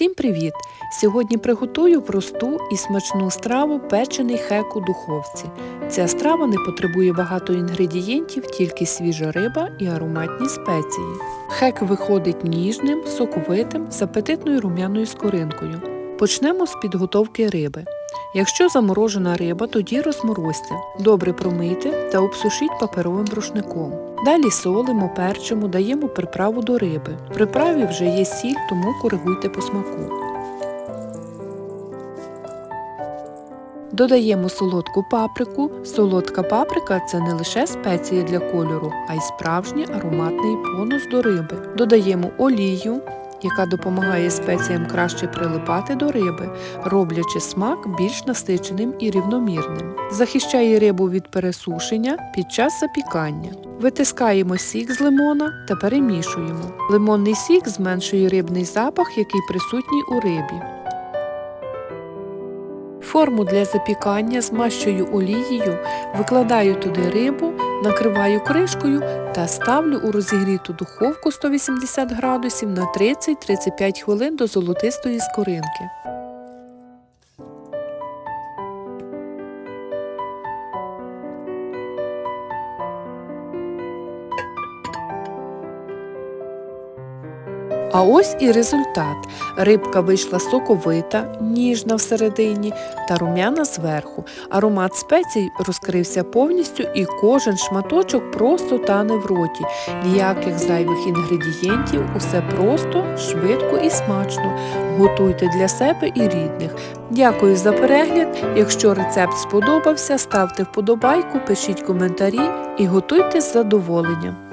Всім привіт! Сьогодні приготую просту і смачну страву печений хек у духовці. Ця страва не потребує багато інгредієнтів, тільки свіжа риба і ароматні спеції. Хек виходить ніжним, соковитим, з апетитною рум'яною скоринкою. Почнемо з підготовки риби. Якщо заморожена риба, тоді розморозьте. Добре промийте та обсушіть паперовим рушником. Далі солимо, перчимо, даємо приправу до риби. В приправі вже є сіль, тому коригуйте по смаку. Додаємо солодку паприку. Солодка паприка це не лише спеція для кольору, а й справжній ароматний бонус до риби. Додаємо олію, яка допомагає спеціям краще прилипати до риби, роблячи смак більш насиченим і рівномірним. Захищає рибу від пересушення під час запікання. Витискаємо сік з лимона та перемішуємо. Лимонний сік зменшує рибний запах, який присутній у рибі. Форму для запікання змащую олією, викладаю туди рибу, накриваю кришкою та ставлю у розігріту духовку 180 градусів на 30-35 хвилин до золотистої скоринки. А ось і результат. Рибка вийшла соковита, ніжна всередині та рум'яна зверху. Аромат спецій розкрився повністю і кожен шматочок просто тане в роті. Ніяких зайвих інгредієнтів, усе просто, швидко і смачно. Готуйте для себе і рідних. Дякую за перегляд. Якщо рецепт сподобався, ставте вподобайку, пишіть коментарі і готуйте з задоволенням.